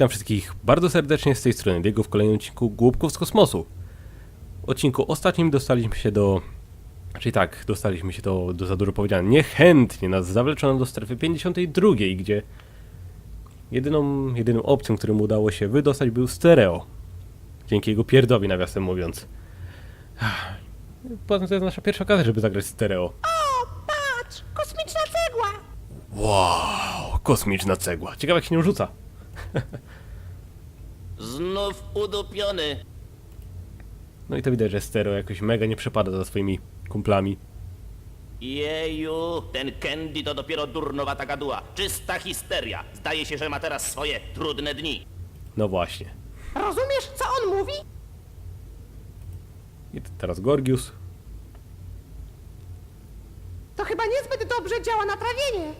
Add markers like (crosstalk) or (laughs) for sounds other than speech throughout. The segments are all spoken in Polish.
Witam wszystkich bardzo serdecznie z tej strony Diego w kolejnym odcinku Głupków z kosmosu. W odcinku ostatnim dostaliśmy się do... Czyli tak, dostaliśmy się do, do za dużo powiedziane. Niechętnie nas zawleczono do strefy 52, gdzie jedyną, jedyną opcją, którym udało się wydostać był stereo. Dzięki jego pierdowi, nawiasem mówiąc. Poza tym to jest nasza pierwsza okazja, żeby zagrać stereo. Patrz, kosmiczna cegła! Wow, kosmiczna cegła. Ciekawe jak się nią rzuca. (laughs) Znów udupiony. No i to widać, że stereo jakoś mega nie przepada za swoimi kumplami. Jeju, ten Candy to dopiero durnowata gaduła. Czysta histeria. Zdaje się, że ma teraz swoje trudne dni. No właśnie. Rozumiesz, co on mówi? I t- teraz Gorgius. To chyba niezbyt dobrze działa na trawienie.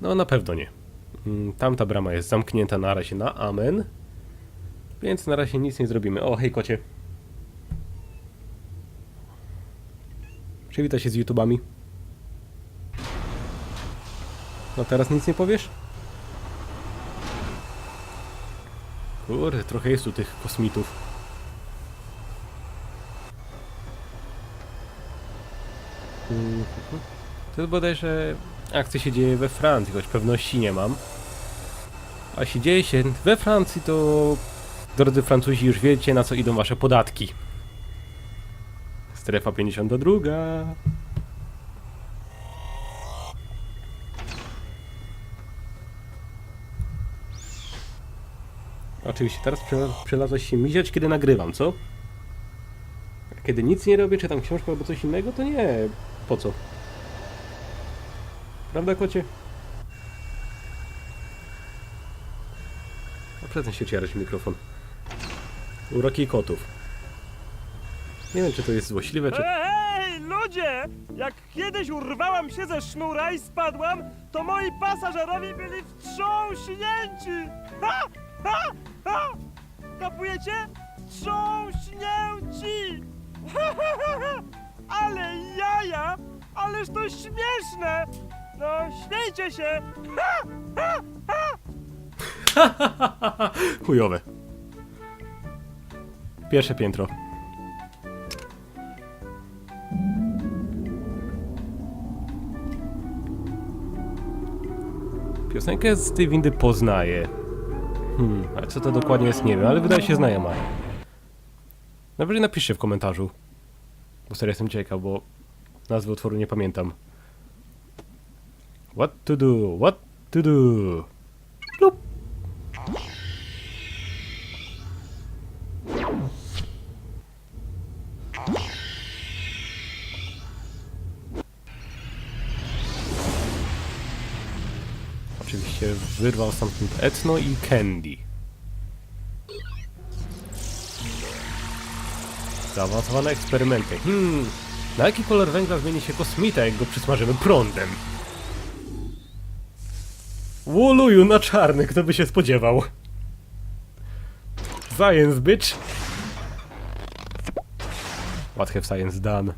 No na pewno nie. Mm, Tamta brama jest zamknięta na razie na amen. Więc na razie nic nie zrobimy. O, hej kocie. Przywitaj się z YouTubami. No teraz nic nie powiesz? Kurde, trochę jest tu tych kosmitów. Mhm. To jest bodajże akcja się dzieje we Francji, choć pewności nie mam. A się dzieje się we Francji, to drodzy Francuzi już wiecie na co idą wasze podatki. Strefa 52. Oczywiście teraz prze- przelazłeś się miziać, kiedy nagrywam, co? Kiedy nic nie robię, czy tam książkę albo coś innego, to nie. Po co? Prawda, kocie? A przestań się ciarać mikrofon. Uroki kotów. Nie wiem, czy to jest złośliwe, czy... Ej, ludzie! Jak kiedyś urwałam się ze sznura i spadłam, to moi pasażerowie byli wstrząśnięci! Ha! Ha! Ha! Kapujecie? Wstrząśnięci! Ha, ha, ha, ha! Ale jaja! Ależ to śmieszne! No, śmiejcie się! Ha! Ha! Ha! (laughs) Chujowe. Pierwsze piętro. Piosenkę z tej windy poznaję. Hmm, ale co to dokładnie jest, nie wiem, ale wydaje się znajoma. Najwyżej napiszcie w komentarzu. Bo serio jestem ciekaw, bo nazwy utworu nie pamiętam. What to do? What to do? Wyrwał stamtąd Etno i Candy. Zaawansowane eksperymenty. Hmm, na jaki kolor węgla zmieni się kosmita, jak go przysmażymy prądem? Woluju na czarny, kto by się spodziewał? Science, bitch! What have science done?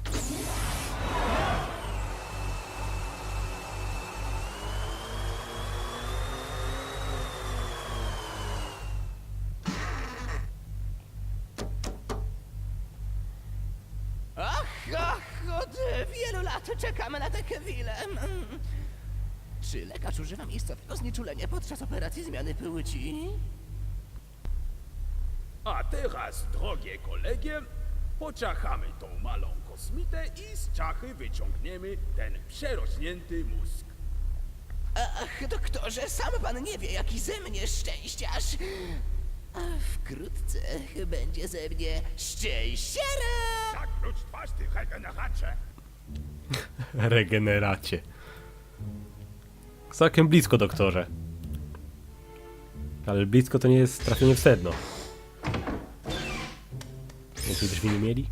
Drogie kolegie, pociachamy tą malą kosmitę i z czachy wyciągniemy ten przerośnięty mózg. Ach, doktorze, sam pan nie wie, jaki ze mnie szczęściarz. A wkrótce będzie ze mnie szczęściara. Zakróć twarz, ty regeneracze! (laughs) Regeneracie. Całkiem blisko, doktorze. Ale blisko to nie jest trafienie w sedno. Więcej drzwi nie mieli.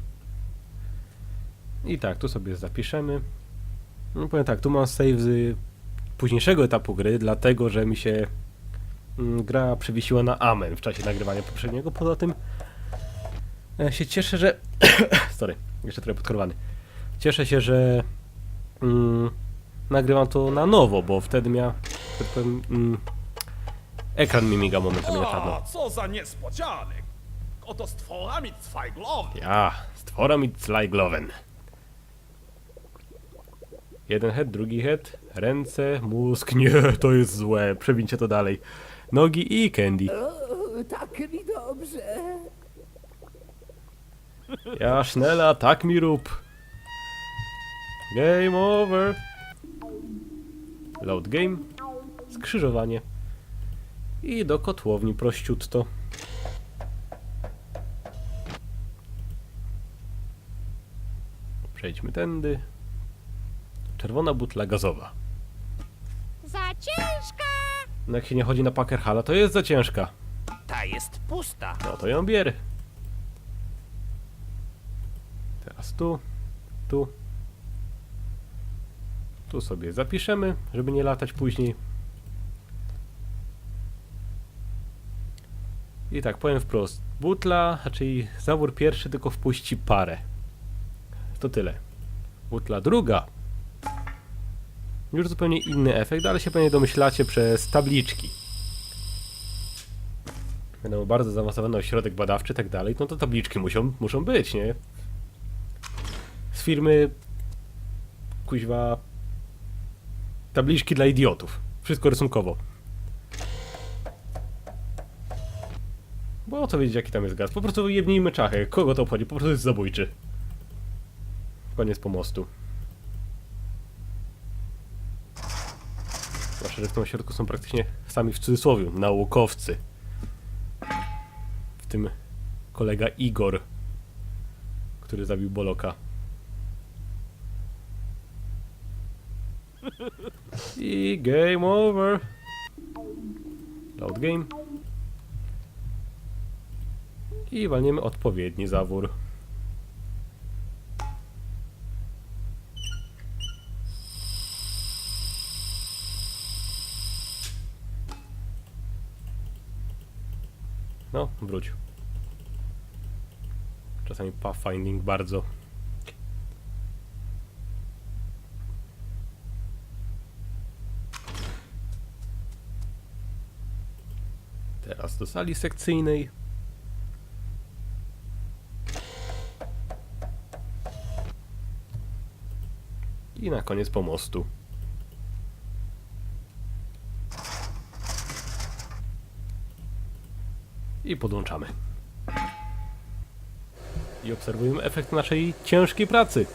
I tak, tu sobie zapiszemy. No powiem tak, tu mam save z późniejszego etapu gry, dlatego że mi się mm, gra przewiesiła na amen w czasie nagrywania poprzedniego. Poza tym e, się cieszę, że... (coughs) Sorry, jeszcze trochę podkorowany. Cieszę się, że mm, nagrywam to na nowo, bo wtedy miał, tak powiem, mm, ekran mi miga momentami na czarno. co za niespodzianek! Oto stworami Zweiglowy. Ja, stwora mi Zweigloven. Jeden head, drugi head, ręce, mózg, (laughs) nie, to jest złe, przewincie to dalej. Nogi i candy. tak mi dobrze. Ja, Schnella, tak mi rób. Game over. Load game. Skrzyżowanie. I do kotłowni prościutto. Przejdźmy tędy. Czerwona butla gazowa. Za ciężka! No jak się nie chodzi na Packerhala, to jest za ciężka. Ta jest pusta. No to ją bierę. Teraz tu, tu. Tu sobie zapiszemy, żeby nie latać później. I tak, powiem wprost. Butla, raczej zawór pierwszy tylko wpuści parę. To tyle. Butla druga. Już zupełnie inny efekt, ale się pewnie domyślacie przez tabliczki będą bardzo zaawansowany ośrodek badawczy i tak dalej, no to tabliczki muszą, muszą być, nie? Z firmy kuźwa tabliczki dla idiotów. Wszystko rysunkowo. Bo o co wiedzieć jaki tam jest gaz? Po prostu jebnijmy czachę. Kogo to obchodzi? Po prostu jest zabójczy. Koniec pomostu. Zwłaszcza, że w tym ośrodku są praktycznie sami w cudzysłowie naukowcy w tym kolega Igor, który zabił Boloka. I game over. Load game. I walniemy odpowiedni zawór. No, wróć. Czasami pathfinding bardzo. Teraz do sali sekcyjnej. I na koniec pomostu. I podłączamy. I obserwujemy efekt naszej ciężkiej pracy.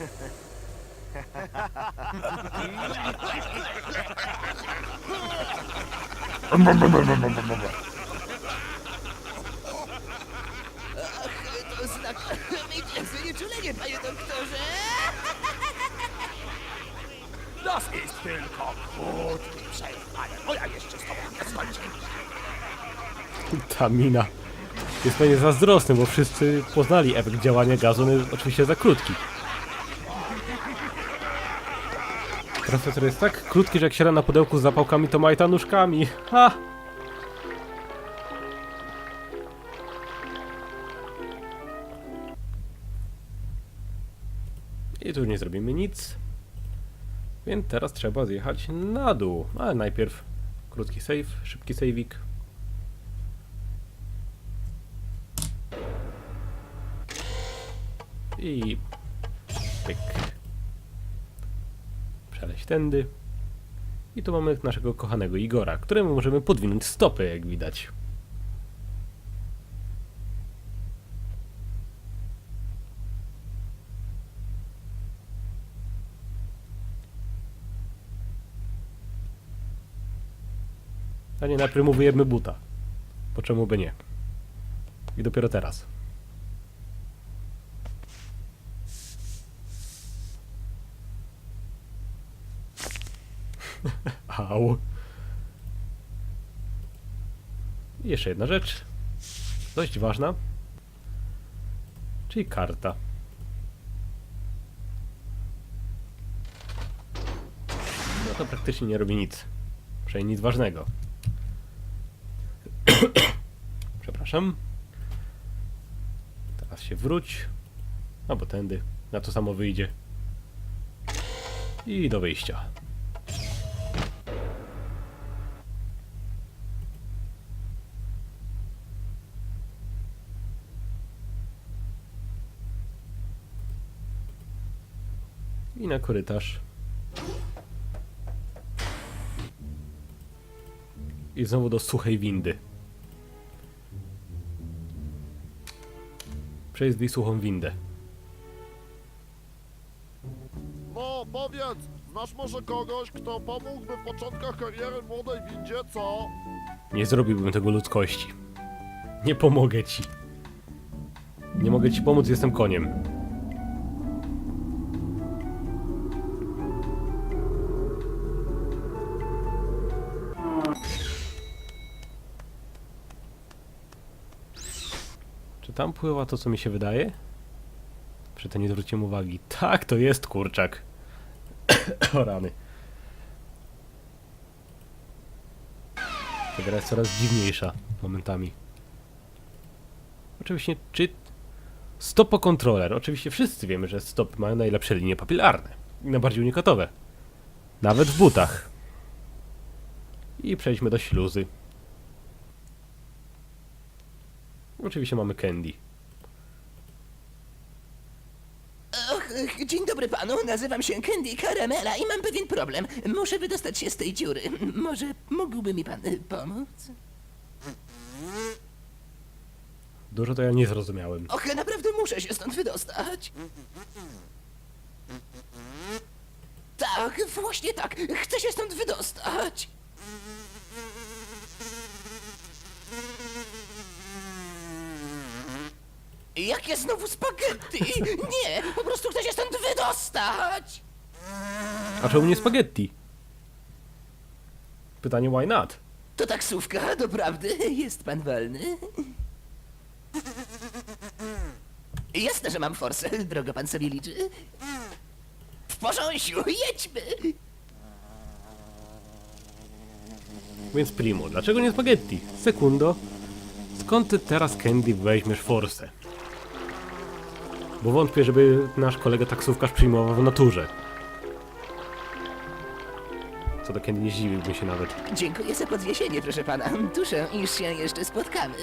(laughs) To znakomicie znieczulenie, panie doktorze. Das ist tylko krótki przejazd, ale moja jeszcze z tobą nie skończy. Ta mina jest pewnie zazdrosny, bo wszyscy poznali efekt działania gazu, on jest oczywiście za krótki. Profesor jest tak krótki, że jak siada na pudełku z zapałkami, to majta nóżkami. Ha! I tu nie zrobimy nic. Więc teraz trzeba zjechać na dół. Ale najpierw krótki save, szybki saveik. I Przeleźć tędy. I tu mamy naszego kochanego Igora, któremu możemy podwinąć stopy, jak widać. A nie, najpierw mu wyjebmy buta. Po czemu by nie? I dopiero teraz. I jeszcze jedna rzecz. Dość ważna. Czyli karta. No to praktycznie nie robi nic. Przynajmniej nic ważnego. (coughs) Przepraszam. Teraz się wróć. Albo tędy. Na to samo wyjdzie. I do wyjścia. I na korytarz. I znowu do suchej windy. Przejdź i suchą windę. No, powiedz, znasz może kogoś, kto pomógłby w początkach kariery młodej windzie, co? Nie zrobiłbym tego ludzkości. Nie pomogę ci. Nie mogę ci pomóc, jestem koniem. Tam pływa to, co mi się wydaje? Przy to nie zwróciłem uwagi. Tak, to jest kurczak. (coughs) o rany. Ta gra jest coraz dziwniejsza momentami. Oczywiście, czy... Stopo kontroler. Oczywiście wszyscy wiemy, że stopy mają najlepsze linie papilarne. I najbardziej unikatowe. Nawet w butach. I przejdźmy do śluzy. Oczywiście mamy candy. Och, dzień dobry panu, nazywam się Candy Caramela i mam pewien problem. Muszę wydostać się z tej dziury. Może mógłby mi pan y, pomóc? Dużo to ja nie zrozumiałem. Och, naprawdę muszę się stąd wydostać. Tak, właśnie tak. Chcę się stąd wydostać. Jakie znowu spaghetti? (laughs) Nie, po prostu chcę się stąd wydostać. A czemu nie spaghetti? Pytanie why not? To taksówka, doprawdy? Jest pan wolny? Jasne, że mam forsę, drogo pan sobie liczy. W porząsiu, jedźmy! Więc primo, dlaczego nie spaghetti? Sekundo. Skąd ty teraz Candy weźmiesz forsę? Bo wątpię, żeby nasz kolega taksówkarz przyjmował w naturze. Co do Candy nie zdziwiłbym się nawet. Dziękuję za podwiesienie, proszę pana. Tuszę, iż się jeszcze spotkamy.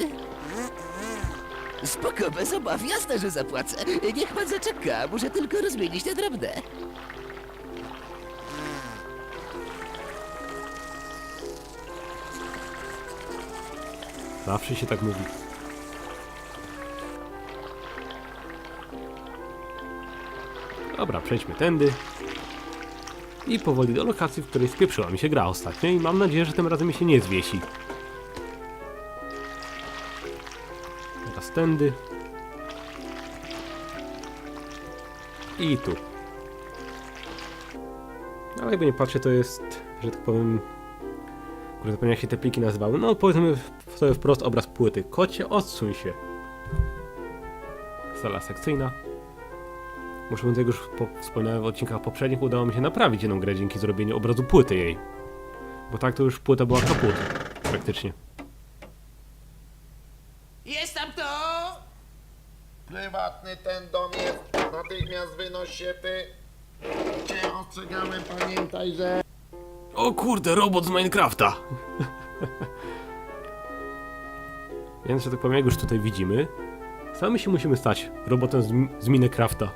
Spoko, bez obaw, jasne, że zapłacę. Niech pan zaczeka, muszę tylko rozmienić te drobne. Zawsze się tak mówi. Dobra, przejdźmy tędy. I powoli do lokacji, w której spieprzyła mi się gra ostatnio i mam nadzieję, że tym razem mi się nie zwiesi. Teraz tędy. I tu. Ale jakby nie patrzę, to jest, że tak powiem, Kurde, zapomniałem jak się te pliki nazywały. No powiedzmy sobie wprost obraz płyty. Kocie, odsuń się. Sala sekcyjna. Muszę jak już po, wspomniałem w odcinkach poprzednich, udało mi się naprawić jedną grę dzięki zrobieniu obrazu płyty jej. Bo tak to już płyta była kaput. Praktycznie. Jest tam to! Prywatny ten dom jest, natychmiast wynoś się ty. Cię ostrzegałem, pamiętaj, że... O kurde, robot z Minecrafta! Więc, że tak powiem, jak już tutaj widzimy, sami się musimy stać robotem z, z Minecrafta.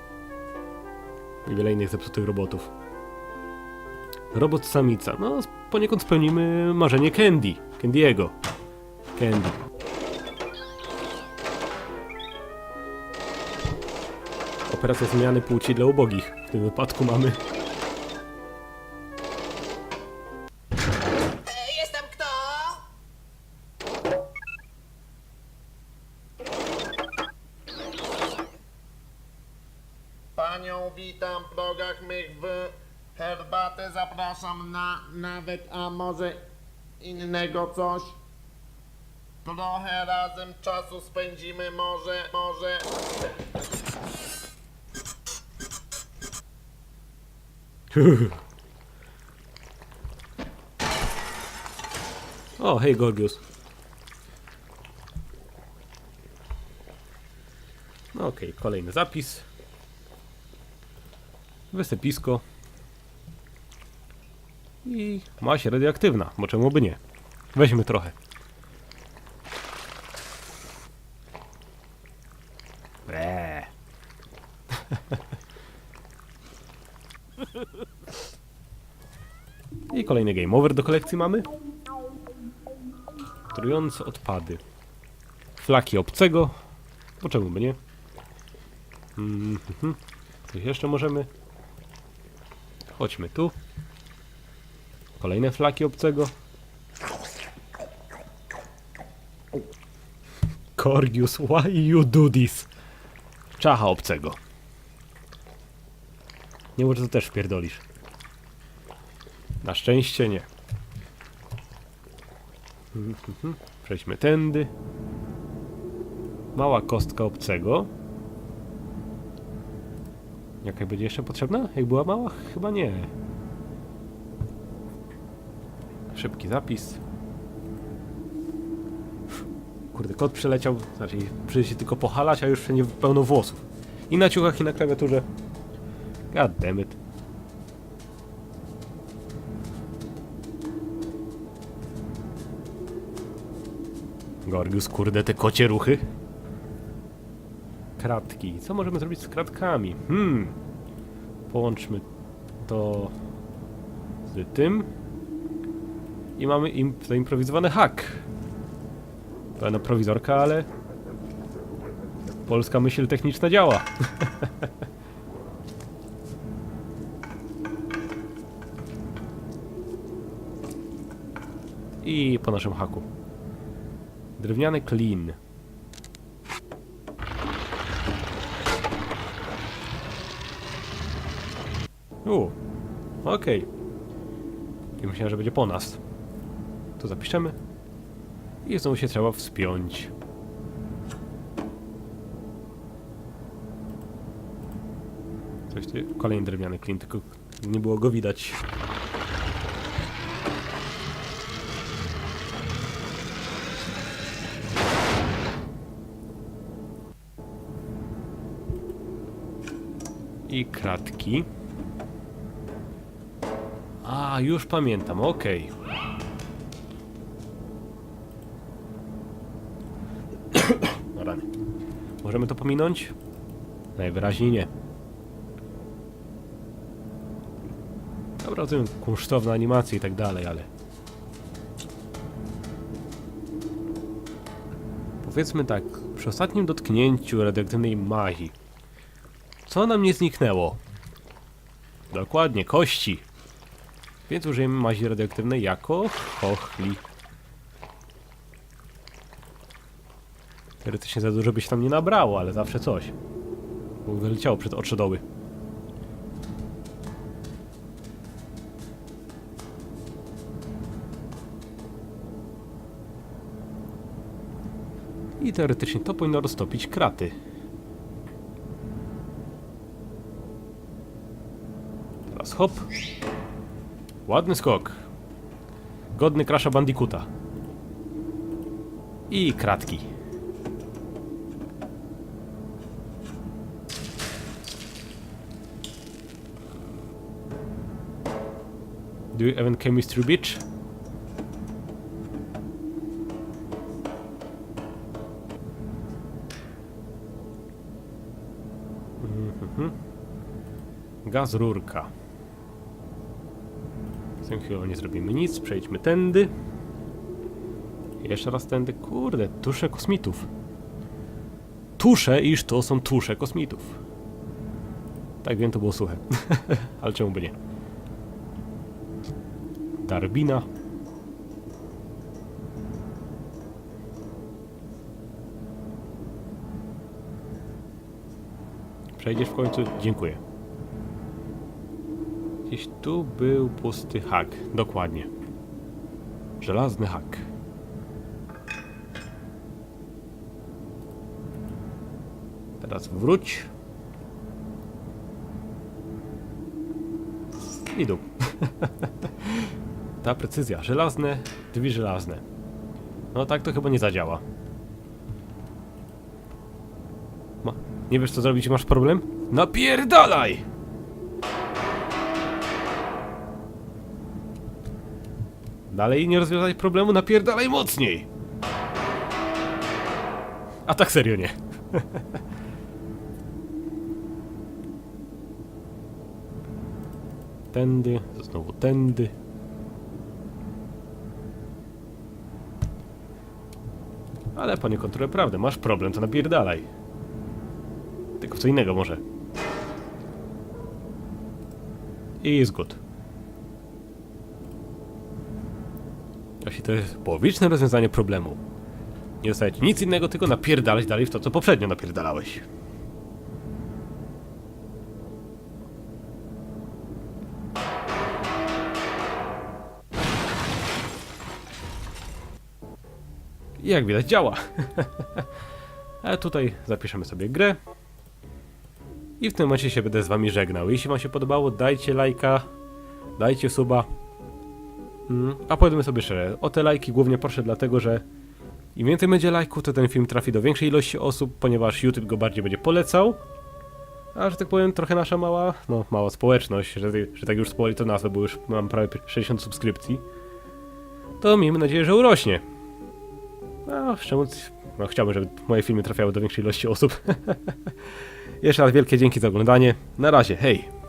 I wiele innych zepsutych robotów. Robot samica. No, poniekąd spełnimy marzenie Candy. Candy'ego. Candy. Operacja zmiany płci dla ubogich. W tym wypadku mamy zapraszam na nawet, a może innego coś. Trochę razem czasu spędzimy, może, może... (laughs) O, hej Gorgius. No okej, kolejny zapis. Wysypisko. I maść radioaktywna, bo czemu by nie? Weźmy trochę. I kolejny game over do kolekcji mamy. Trujące odpady. Flaki obcego. Po czemu by nie? Mm -hmm. Coś jeszcze możemy. Chodźmy tu. Kolejne flaki obcego. Corgius, why you do this? Czacha obcego. Nie może to też wpierdolisz. Na szczęście nie. Przejdźmy tędy. Mała kostka obcego. Jaka będzie jeszcze potrzebna? Jak była mała? Chyba nie. Szybki zapis. Kurde, kot przyleciał, znaczy przyjdzie się tylko pohalać, a już wszędzie pełno włosów. I na ciuchach, i na klawiaturze. God damn it. Gorgius, kurde, te kocie ruchy. Kratki. Co możemy zrobić z kratkami? Hmm. Połączmy to z tym. I mamy im zaimprowizowany hak. Pełna prowizorka, ale polska myśl techniczna działa. (laughs) I po naszym haku. Drewniany klin. U, okej. I myślałem, że będzie po nas. To zapiszemy. I znowu się trzeba wspiąć. Coś ty... Kolejny drewniany klin, tylko nie było go widać. I kratki. A, już pamiętam, okej. No Możemy to pominąć? Najwyraźniej nie. Dobra, rozumiem, kunsztowne animacje i tak dalej, ale... Powiedzmy tak, przy ostatnim dotknięciu radioaktywnej mazi, co nam nie zniknęło? Dokładnie, kości. Więc użyjemy mazi radioaktywnej jako chochli. Teoretycznie za dużo by się tam nie nabrało, ale zawsze coś. Bo wyleciało przed oczy doły. I teoretycznie to powinno roztopić kraty. Teraz hop. Ładny skok. Godny Crasha Bandicoota. I kratki. Do you even chemistry bitch? Mhm. Gaz rurka. W tym chwilą nie zrobimy nic, przejdźmy tędy. Jeszcze raz tędy. Kurde, tusze kosmitów. Tusze, iż to są tusze kosmitów. Tak wiem, to było suche. (laughs) Ale czemu by nie? Darbina. Przejdziesz w końcu? Dziękuję. Gdzieś tu był pusty hak. Dokładnie. Żelazny hak. Teraz wróć. I dół. (laughs) Ta precyzja. Żelazne, drzwi żelazne. No tak to chyba nie zadziała. Ma, nie wiesz co zrobić, masz problem? Napierdalaj! Dalej nie rozwiązać problemu, napierdalaj mocniej! A tak serio nie. (laughs) tędy, znowu tędy. Ale poniekąd trochę prawdę, masz problem, to napierdalaj. Tylko w co innego może. I jest good. Właśnie to jest połowiczne rozwiązanie problemu. Nie zostaje ci nic innego, tylko napierdalać dalej w to, co poprzednio napierdalałeś. I jak widać działa. (laughs) Ale tutaj zapiszemy sobie grę. I w tym momencie się będę z wami żegnał. Jeśli wam się podobało, dajcie lajka, dajcie suba. Mm, a powiedzmy sobie szczerze, o te lajki głównie proszę dlatego, że im więcej będzie lajków, to ten film trafi do większej ilości osób, ponieważ YouTube go bardziej będzie polecał. A że tak powiem, trochę nasza mała, no mała społeczność, że, że tak już spowoli to nazwę, bo już mam prawie 60 subskrypcji, to miejmy nadzieję, że urośnie. No, mówiąc, no, chciałbym, żeby moje filmy trafiały do większej ilości osób. (laughs) Jeszcze raz wielkie dzięki za oglądanie. Na razie, hej!